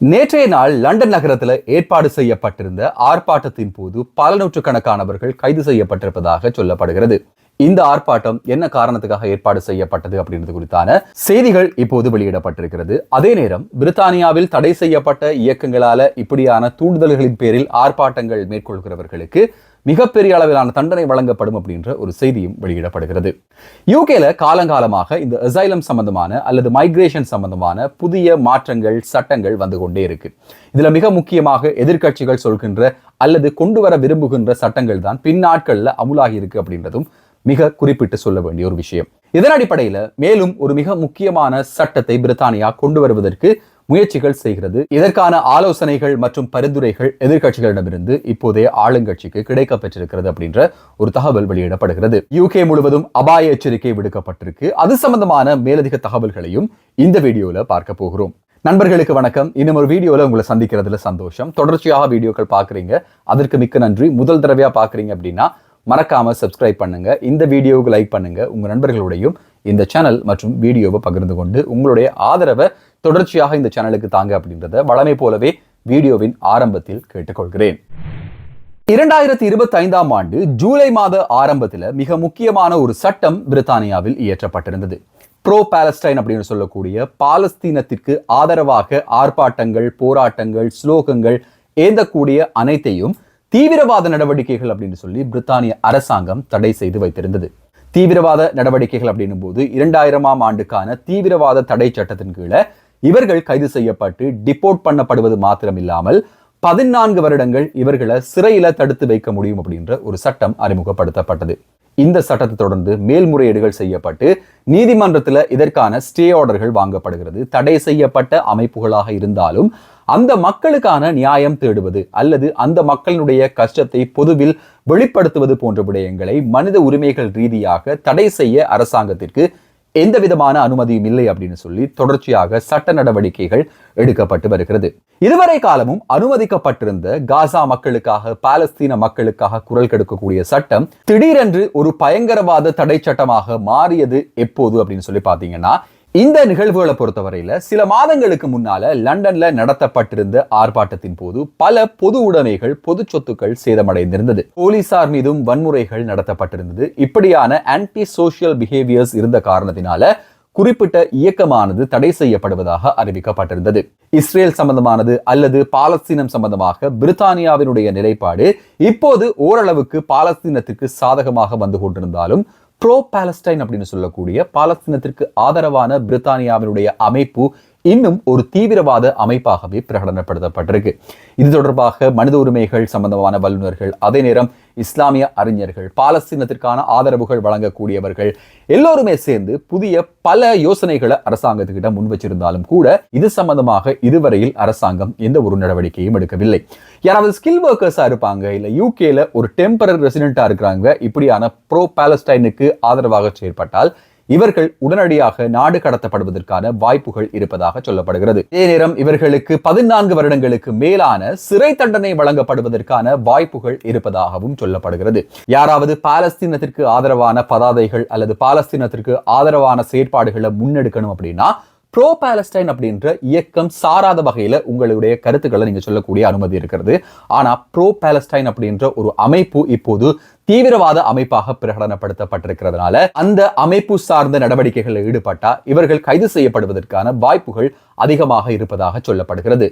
நேற்றைய நாள் லண்டன் நகரத்தில் ஏற்பாடு செய்யப்பட்டிருந்த ஆர்ப்பாட்டத்தின் போது பல நூற்றுக்கணக்கானவர்கள் கைது செய்யப்பட்டிருப்பதாக சொல்லப்படுகிறது. இந்த ஆர்ப்பாட்டம் என்ன காரணத்துக்காக ஏற்பாடு செய்யப்பட்டது அப்படின்றது குறித்தான செய்திகள் இப்போது வெளியிடப்பட்டிருக்கிறது. அதே நேரம் பிரித்தானியாவில் தடை செய்யப்பட்ட இயக்கங்களால இப்படியான தூண்டுதல்களின் பேரில் ஆர்ப்பாட்டங்கள் மேற்கொள்கிறவர்களுக்கு மிகப்பெரிய அளவிலான தண்டனை வழங்கப்படும் அப்படின்ற ஒரு செய்தியும் வெளியிடப்படுகிறது. யூகேல காலங்காலமாக இந்த அசைலம் சம்பந்தமான அல்லது மைக்ரேஷன் சம்பந்தமான புதிய மாற்றங்கள் சட்டங்கள் வந்து கொண்டே இருக்கு. இதுல மிக முக்கியமாக எதிர்க்கட்சிகள் சொல்கின்ற அல்லது கொண்டு வர விரும்புகின்ற சட்டங்கள் தான் பின்னாட்களில் அமுலாகி இருக்கு அப்படின்றதும் மிக குறிப்பிட்டு சொல்ல வேண்டிய ஒரு விஷயம். இதன் அடிப்படையில மேலும் ஒரு மிக முக்கியமான சட்டத்தை பிரித்தானியா கொண்டு வருவதற்கு முயற்சிகள் செய்கிறது. இதற்கான ஆலோசனைகள் மற்றும் பரிந்துரைகள் எதிர்க்கட்சிகளிடமிருந்து இப்போதைய ஆளுங்கட்சிக்கு கிடைக்க பெற்றிருக்கிறது அப்படின்ற ஒரு தகவல் வெளியிடப்படுகிறது. யூகே முழுவதும் அபாய எச்சரிக்கை விடுக்கப்பட்டிருக்கு. அது சம்பந்தமான மேலதிக தகவல்களையும் இந்த வீடியோல பார்க்க போகிறோம். நண்பர்களுக்கு வணக்கம். இன்னும் ஒரு வீடியோவில் உங்களை சந்திக்கிறதுல சந்தோஷம். தொடர்ச்சியாக வீடியோக்கள் பார்க்குறீங்க. அதற்கு மிக்க நன்றி. முதல் தடவையாக பார்க்குறீங்க அப்படின்னா மறக்காம சப்ஸ்கிரைப் பண்ணுங்க. இந்த வீடியோவுக்கு லைக் பண்ணுங்க. உங்கள் நண்பர்களுடையும் இந்த சேனல் மற்றும் வீடியோவை பகிர்ந்து கொண்டு உங்களுடைய ஆதரவை தொடர்ச்சியாக இந்த சேனலுக்கு தாங்க அப்படின்றத வளமை போலவே வீடியோவின் ஆரம்பத்தில் கேட்டுக்கொள்கிறேன். இரண்டாயிரத்தி இருபத்தி ஐந்தாம் ஆண்டு ஜூலை மாத ஆரம்பத்தில் மிக முக்கியமான ஒரு சட்டம் பிரித்தானியாவில் இயற்றப்பட்டிருந்தது. ப்ரோ பாலஸ்டைன் அப்படின்னு சொல்லக்கூடிய பாலஸ்தீனத்திற்கு ஆதரவாக ஆர்ப்பாட்டங்கள் போராட்டங்கள் ஸ்லோகங்கள் ஏந்தக்கூடிய அனைத்தையும் தீவிரவாத நடவடிக்கைகள் அப்படின்னு சொல்லி பிரித்தானிய அரசாங்கம் தடை செய்து வைத்திருந்தது. தீவிரவாத நடவடிக்கைகள் அப்படின்னும் போது இரண்டாயிரமாம் ஆண்டுக்கான தீவிரவாத தடை சட்டத்தின் கீழே இவர்கள் கைது செய்யப்பட்டு டிபோர்ட் பண்ணப்படுவது மாத்திரமில்லாமல் பதினான்கு வருடங்கள் இவர்களை சிறையில தடுத்து வைக்க முடியும் அப்படின்ற ஒரு சட்டம் அறிமுகப்படுத்தப்பட்டது. இந்த சட்டத்தை தொடர்ந்து மேல்முறையீடுகள் செய்யப்பட்டு நீதிமன்றத்தில் இதற்கான ஸ்டே ஆர்டர்கள் வாங்கப்படுகிறது. தடை செய்யப்பட்ட அமைப்புகளாக இருந்தாலும் அந்த மக்களுக்கான நியாயம் தேடுவது அல்லது அந்த மக்களினுடைய கஷ்டத்தை பொதுவில் வெளிப்படுத்துவது போன்ற விடயங்களை மனித உரிமைகள் ரீதியாக தடை செய்ய அரசாங்கத்திற்கு எந்த விதமான அனுமதியும் இல்லை அப்படின்னு சொல்லி தொடர்ச்சியாக சட்ட நடவடிக்கைகள் எடுக்கப்பட்டு வருகிறது. இதுவரை காலமும் அனுமதிக்கப்பட்டிருந்த காசா மக்களுக்காக பாலஸ்தீன மக்களுக்காக குரல் கெடுக்கக்கூடிய சட்டம் திடீரென்று ஒரு பயங்கரவாத தடை சட்டமாக மாறியது எப்போது அப்படின்னு சொல்லி பார்த்தீங்கன்னா இந்த நிகழ்வுகளை பொறுத்தவரையில் சில மாதங்களுக்கு முன்னால லண்டன்ல நடத்தப்பட்டிருந்த ஆர்ப்பாட்டத்தின் போது பல பொது உடைமைகள் பொது சொத்துக்கள் சேதமடைந்திருந்தது. போலீசார் மீதும் வன்முறைகள் நடத்தப்பட்டிருந்தது. இப்படியான ஆன்டி சோசியல் பிஹேவியர்ஸ் இருந்த காரணத்தினால குறிப்பிட்ட இயக்கமானது தடை செய்யப்படுவதாக அறிவிக்கப்பட்டிருந்தது. இஸ்ரேல் சம்பந்தமானது அல்லது பாலஸ்தீனம் சம்பந்தமாக பிரித்தானியாவினுடைய நிலைப்பாடு இப்போது ஓரளவுக்கு பாலஸ்தீனத்திற்கு சாதகமாக வந்து கொண்டிருந்தாலும் ப்ரோ பாலஸ்டைன் அப்படின்னு சொல்லக்கூடிய பாலஸ்தீனத்திற்கு ஆதரவான பிரித்தானியாவினுடைய அமைப்பு இன்னும் ஒரு தீவிரவாத அமைப்பாகவே பிரகடனப்படுத்தப்பட்டிருக்கு. இது தொடர்பாக மனித உரிமைகள் சம்பந்தமான வல்லுநர்கள் அதே நேரம் இஸ்லாமிய அறிஞர்கள் பாலஸ்தீனத்திற்கான ஆதரவுகள் வழங்கக்கூடியவர்கள் எல்லோருமே சேர்ந்து புதிய பல யோசனைகளை அரசாங்கத்துக்கிட்ட முன் வச்சிருந்தாலும் கூட இது சம்பந்தமாக இதுவரையில் அரசாங்கம் எந்த ஒரு நடவடிக்கையும் எடுக்கவில்லை. யாராவது ஸ்கில் ஒர்க்கர்ஸா இருப்பாங்க இல்ல யூகேல ஒரு டெம்பரரி ரெசிடென்டா இருக்கிறாங்க இப்படியான ப்ரோ பாலஸ்டைனுக்கு ஆதரவாக செயற்பட்டால் இவர்கள் உடனடியாக நாடு கடத்தப்படுவதற்கான வாய்ப்புகள் இருப்பதாக சொல்லப்படுகிறது. இதே நேரம் இவர்களுக்கு பதினான்கு வருடங்களுக்கு மேலான சிறை தண்டனை வழங்கப்படுவதற்கான வாய்ப்புகள் இருப்பதாகவும் சொல்லப்படுகிறது. யாராவது பாலஸ்தீனத்திற்கு ஆதரவான பதாதைகள் அல்லது பாலஸ்தீனத்திற்கு ஆதரவான செயற்பாடுகளை முன்னெடுக்கணும் அப்படின்னா ப்ரோ பாலஸ்டைன் அப்படின்ற இயக்கம் சாராத வகையில் உங்களுடைய கருத்துக்களை நீங்க சொல்லக்கூடிய அனுமதி இருக்கிறது. ஆனா ப்ரோ பாலஸ்டைன் அப்படின்ற ஒரு அமைப்பு இப்போது தீவிரவாத அமைப்பாக பிரகடனப்படுத்தப்பட்டிருக்கிறதுனால அந்த அமைப்பு சார்ந்த நடவடிக்கைகளில் ஈடுபட்டால் இவர்கள் கைது செய்யப்படுவதற்கான வாய்ப்புகள் அதிகமாக இருப்பதாக சொல்லப்படுகிறது.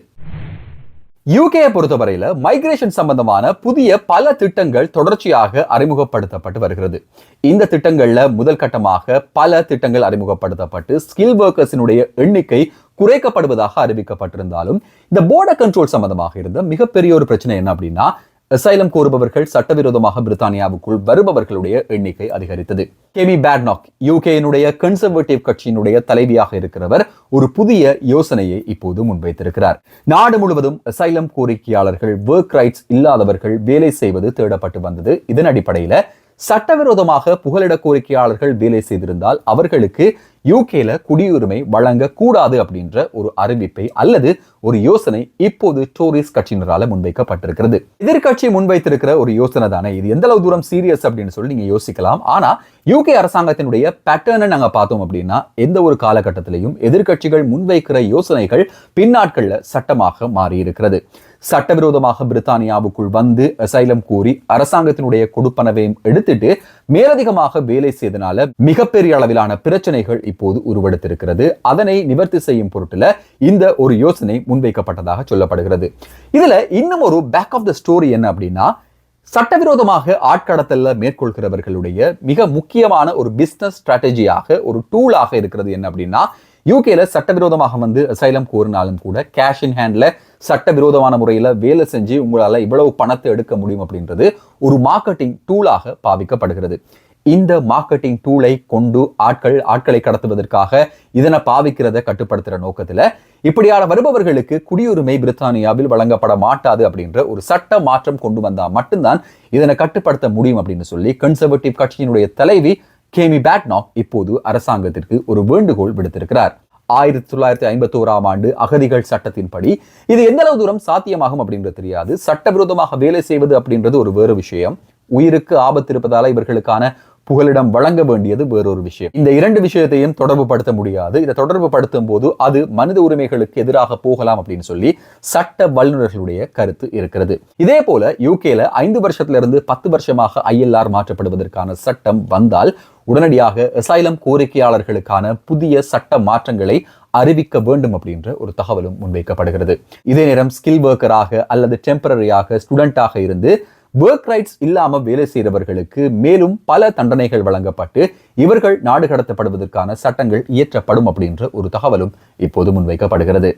யூகேயை பொறுத்தவரையில மைக்ரேஷன் சம்பந்தமான புதிய பல திட்டங்கள் தொடர்ச்சியாக அறிமுகப்படுத்தப்பட்டு வருகிறது. இந்த திட்டங்கள்ல முதல் கட்டமாக பல திட்டங்கள் அறிமுகப்படுத்தப்பட்டு ஸ்கில் ஒர்க்கர்ஸினுடைய எண்ணிக்கை குறைக்கப்படுவதாக அறிவிக்கப்பட்டிருந்தாலும் இந்த போர்டர் கண்ட்ரோல் சம்பந்தமாக இருந்த மிகப்பெரிய ஒரு பிரச்சனை என்ன அப்படின்னா அசைலம் கோருபவர்கள் சட்டவிரோதமாக பிரித்தானியாவுக்குள் வருபவர்களுடைய எண்ணிக்கை அதிகரித்தது. கெமி பேட்னாக் யூகேயினுடைய கன்சர்வேட்டிவ் கட்சியினுடைய தலைவியாக இருக்கிறவர் ஒரு புதிய யோசனையை இப்போது முன்வைத்திருக்கிறார். நாடு முழுவதும் அசைலம் கோரிக்கையாளர்கள் ஒர்க் ரைட்ஸ் இல்லாதவர்கள் வேலை செய்வது தேடப்பட்டு வந்தது. இதன் அடிப்படையில சட்டவிரோதமாக புகலிட கோரிக்கையாளர்கள் வேலை செய்திருந்தால் அவர்களுக்கு யூகேல குடியுரிமை வழங்க கூடாது அப்படின்ற ஒரு அறிவிப்பை அல்லது ஒரு யோசனை இப்போது டோரிஸ் கட்சியினரால முன்வைக்கப்பட்டிருக்கிறது. எதிர்கட்சி முன்வைத்திருக்கிற ஒரு யோசனை தானே. இது எந்த அளவு தூரம் சீரியஸ் அப்படின்னு சொல்லி நீங்க யோசிக்கலாம். ஆனா யூகே அரசாங்கத்தினுடைய பேட்டர்னை நாங்க பார்த்தோம் அப்படின்னா எந்த ஒரு காலகட்டத்திலையும் எதிர்கட்சிகள் முன்வைக்கிற யோசனைகள் பின்னாட்கள்ல சட்டமாக மாறி இருக்கிறது சட்டவிரோதமாக பிரித்தானியாவுக்குள் வந்து அசைலம் கூறி அரசாங்கத்தினுடைய கொடுப்பனவையும் எடுத்துட்டு மேலதிகமாக வேலை செய்தனால மிகப்பெரிய அளவிலான பிரச்சனைகள் இப்போது உருவெடுத்திருக்கிறது. அதனை நிவர்த்தி செய்யும் பொருட்டுல இந்த ஒரு யோசனை முன்வைக்கப்பட்டதாக சொல்லப்படுகிறது. இதுல இன்னும் ஒரு பேக் ஆஃப் த ஸ்டோரி என்ன அப்படின்னா சட்டவிரோதமாக ஆட்கடத்தல மேற்கொள்கிறவர்களுடைய மிக முக்கியமான ஒரு பிஸ்னஸ் ஸ்ட்ராட்டஜியாக ஒரு டூலாக இருக்கிறது என்ன அப்படின்னா யூகேல சட்டவிரோதமாக வந்து அசைலம் கோரினாலும் கூட கேஷ் இன் ஹேண்ட்ல சட்டவிரோதமான முறையில் வேலை செஞ்சு உங்களால் இவ்வளவு பணத்தை எடுக்க முடியும் அப்படின்றது ஒரு மார்க்கெட்டிங் டூலாக பாவிக்கப்படுகிறது. இந்த மார்க்கெட்டிங் டூலை கொண்டு ஆட்கள் ஆட்களை கடத்துவதற்காக இதனை பாவிக்கிறத கட்டுப்படுத்துகிற நோக்கத்தில் இப்படியான வருபவர்களுக்கு குடியுரிமை பிரித்தானியாவில் வழங்கப்பட மாட்டாது அப்படின்ற ஒரு சட்ட மாற்றம் கொண்டு வந்தால் மட்டும்தான் இதனை கட்டுப்படுத்த முடியும் அப்படின்னு சொல்லி கன்சர்வேட்டிவ் கட்சியினுடைய தலைவி கேமி பேட்னாக் இப்போது அரசாங்கத்திற்கு ஒரு வேண்டுகோள் விடுத்திருக்கிறார். ஆயிரத்தி தொள்ளாயிரத்தி ஐம்பத்தி ஓராம் ஆண்டு அகதிகள் சட்டத்தின்படி. இது எந்த அளவு தூரம் சாத்தியமாகும் அப்படின்றது தெரியாது. சட்டவிரோதமாக வேலை செய்வது அப்படின்றது ஒரு வேறு விஷயம். உயிருக்கு ஆபத்து இருப்பதால இவர்களுக்கான புகலிடம் வழங்க வேண்டியது வேறொரு விஷயம். இந்த இரண்டு விஷயத்தையும் தொடர்பு படுத்த முடியாது. இதை தொடர்பு படுத்தும் போது அது மனித உரிமைகளுக்கு எதிராக போகலாம் அப்படின்னு சொல்லி சட்ட வல்லுநர்களுடைய கருத்து இருக்கிறது. இதே போல யூகேல ஐந்து வருஷத்துல இருந்து பத்து வருஷமாக ஐஎல்ஆர் மாற்றப்படுவதற்கான சட்டம் வந்தால் உடனடியாக அசைலம் கோரிக்கையாளர்களுக்கான புதிய சட்ட மாற்றங்களை அறிவிக்க வேண்டும் அப்படின்ற ஒரு தகவலும் முன்வைக்கப்படுகிறது. இதே நேரம் ஸ்கில் ஒர்க்கராக அல்லது டெம்பரரியாக ஸ்டூடெண்டாக இருந்து ஒர்க் ரைட்ஸ் இல்லாம வேலை செய்கிறவர்களுக்கு மேலும் பல தண்டனைகள் வழங்கப்பட்டு இவர்கள் நாடு கடத்தப்படுவதற்கான சட்டங்கள் இயற்றப்படும் அப்படின்ற ஒரு தகவலும் இப்போது முன்வைக்கப்படுகிறது.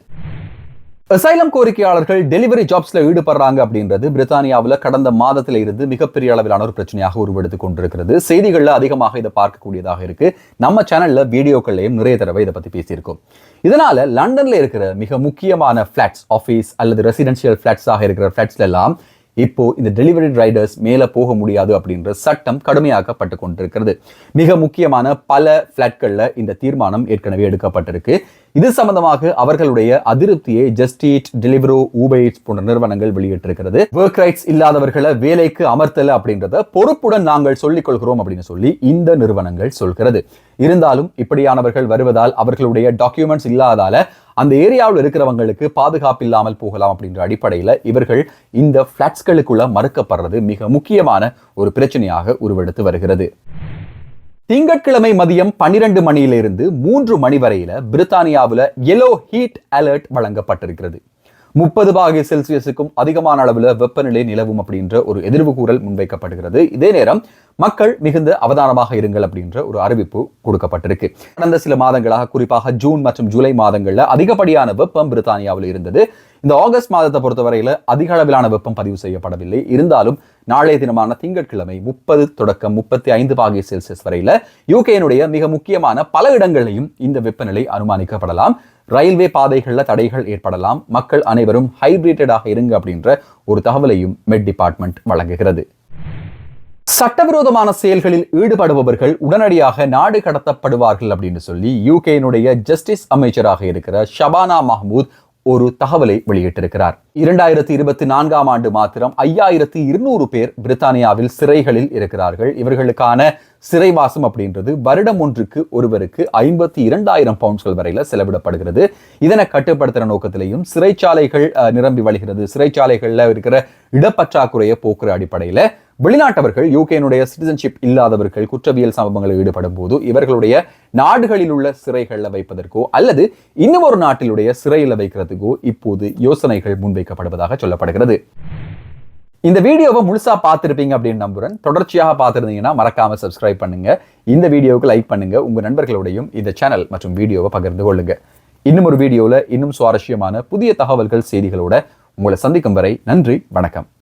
அசைலம் கோரிக்கையாளர்கள் டெலிவரி ஜாப்ஸ்ல ஈடுபடுறாங்க அப்படின்றது பிரித்தானியாவில் கடந்த மாதத்தில இருந்து மிகப்பெரிய அளவிலான ஒரு பிரச்சனையாக உருவெடுத்து கொண்டிருக்கிறது. செய்திகள்ல அதிகமாக இதை பார்க்கக்கூடியதாக இருக்கு. நம்ம சேனல்ல வீடியோக்கள்லையும் நிறைய தடவை இதை பத்தி பேசியிருக்கோம். இதனால லண்டன்ல இருக்கிற மிக முக்கியமான ஃபிளாட்ஸ் ஆஃபீஸ் அல்லது ரெசிடென்சியல் பிளாட்ஸாக இருக்கிற பிளாட்ஸ்ல எல்லாம் இப்போ இந்த டெலிவரி ரைடர்ஸ் மேலே போக முடியாது அப்படின்ற சட்டம் கடுமையாக்கப்பட்டு கொண்டிருக்கிறது மிக முக்கியமான பல ஃப்ளாட்களில் இந்த தீர்மானம் ஏற்கனவே எடுக்கப்பட்டிருக்கு. இது சம்பந்தமாக அவர்களுடைய அதிருப்தியை ஜஸ்டீட் டெலிவரோ ஊபைட்ஸ் போன்ற நிறுவனங்கள் வெளியிட்டிருக்கிறது. ஒர்க் ரைட்ஸ் இல்லாதவர்களை வேலைக்கு அமர்த்தல அப்படின்றத பொறுப்புடன் நாங்கள் சொல்லிக் கொள்கிறோம் அப்படின்னு சொல்லி இந்த நிறுவனங்கள் சொல்கிறது. இருந்தாலும் இப்படியானவர்கள் வருவதால் அவர்களுடைய டாக்குமெண்ட்ஸ் இல்லாதால அந்த ஏரியாவில் இருக்கிறவங்களுக்கு பாதுகாப்பு இல்லாமல் போகலாம் அப்படின்ற அடிப்படையில் இவர்கள் இந்த ஃப்ளாட்ஸ்களுக்குள்ள மறுக்கப்படுறது மிக முக்கியமான ஒரு பிரச்சனையாக உருவெடுத்து வருகிறது. திங்கட்கிழமை மதியம் பன்னிரண்டு மணியிலிருந்து மூன்று மணி வரையில பிரித்தானியாவில் எலோ ஹீட் அலர்ட் வழங்கப்பட்டிருக்கிறது. முப்பது பாகை செல்சியஸுக்கும் அதிகமான அளவில் வெப்பநிலை நிலவும் அப்படின்ற ஒரு எதிர்வு கூறல் முன்வைக்கப்படுகிறது இதே நேரம் மக்கள் மிகுந்த அவதானமாக இருங்கள் அப்படின்ற ஒரு அறிவிப்பு கொடுக்கப்பட்டிருக்கு. கடந்த சில மாதங்களாக குறிப்பாக ஜூன் மற்றும் ஜூலை மாதங்கள்ல அதிகப்படியான வெப்பம் பிரித்தானியாவில் இருந்தது. இந்த ஆகஸ்ட் மாதத்தை பொறுத்தவரையில் அதிக அளவிலான வெப்பம் பதிவு செய்யப்படவில்லை. இருந்தாலும் நாளைய தினமான திங்கட்கிழமை முப்பது தொடக்கம் முப்பத்தி ஐந்து பாகை செல்சியஸ் வரையில் யூகேனுடைய மிக முக்கியமான பல இடங்களையும் இந்த வெப்பநிலை அனுமானிக்கப்படலாம். ரயில்வே பாதைகளில் தடைகள் ஏற்படலாம். மக்கள் அனைவரும் ஹைபிரிட்டடாக இருங்க அப்படின்ற ஒரு தகவலையும் மெட் டிபார்ட்மெண்ட் வழங்குகிறது. சட்டவிரோதமான செயல்களில் ஈடுபடுபவர்கள் உடனடியாக நாடு கடத்தப்படுவார்கள் அப்படின்னு சொல்லி யூகேனுடைய ஜஸ்டிஸ் அமைச்சராக இருக்கிற ஷபானா மஹமூத் ஒரு தகவலை வெளியிட்டிருக்கிறார். இரண்டாயிரத்தி இருபத்தி நான்காம் ஆண்டு மாத்திரம் ஐயாயிரத்தி இருநூறு பேர் பிரித்தானியாவில் சிறைகளில் இருக்கிறார்கள். இவர்களுக்கான சிறைவாசம் அப்படின்றது வருடம் ஒன்றுக்கு ஒருவருக்கு ஐம்பத்தி இரண்டாயிரம் பவுண்ட்ஸ்கள் வரையில செலவிடப்படுகிறது. இதனை கட்டுப்படுத்துகிற நோக்கத்திலையும் சிறைச்சாலைகள் நிரம்பி வழிகிறது. சிறைச்சாலைகளில் இருக்கிற இடப்பற்றாக்குறையை போக்குற அடிப்படையில வெளிநாட்டவர்கள் யூகேனுடைய சிட்டிசன்ஷிப் இல்லாதவர்கள் குற்றவியல் சம்பவங்களில் ஈடுபடும் போது இவர்களுடைய நாடுகளில் உள்ள சிறைகளில் வைப்பதற்கோ அல்லது இன்னும் ஒரு நாட்டிலுடைய சிறையில் வைக்கிறதுக்கோ இப்போது யோசனைகள் முன்வைக்கப்படுவதாக சொல்லப்படுகிறது. இந்த வீடியோவை முழுசா பார்த்துருப்பீங்க அப்படின்னு நம்புறேன். தொடர்ச்சியாக பார்த்துருந்தீங்கன்னா மறக்காம சப்ஸ்கிரைப் பண்ணுங்க. இந்த வீடியோவுக்கு லைக் பண்ணுங்க. உங்க நண்பர்களோடையும் இந்த சேனல் மற்றும் வீடியோவை பகிர்ந்து கொள்ளுங்க. இன்னும் ஒரு வீடியோவில் இன்னும் சுவாரஸ்யமான புதிய தகவல்கள் செய்திகளோட உங்களை சந்திக்கும் வரை நன்றி வணக்கம்.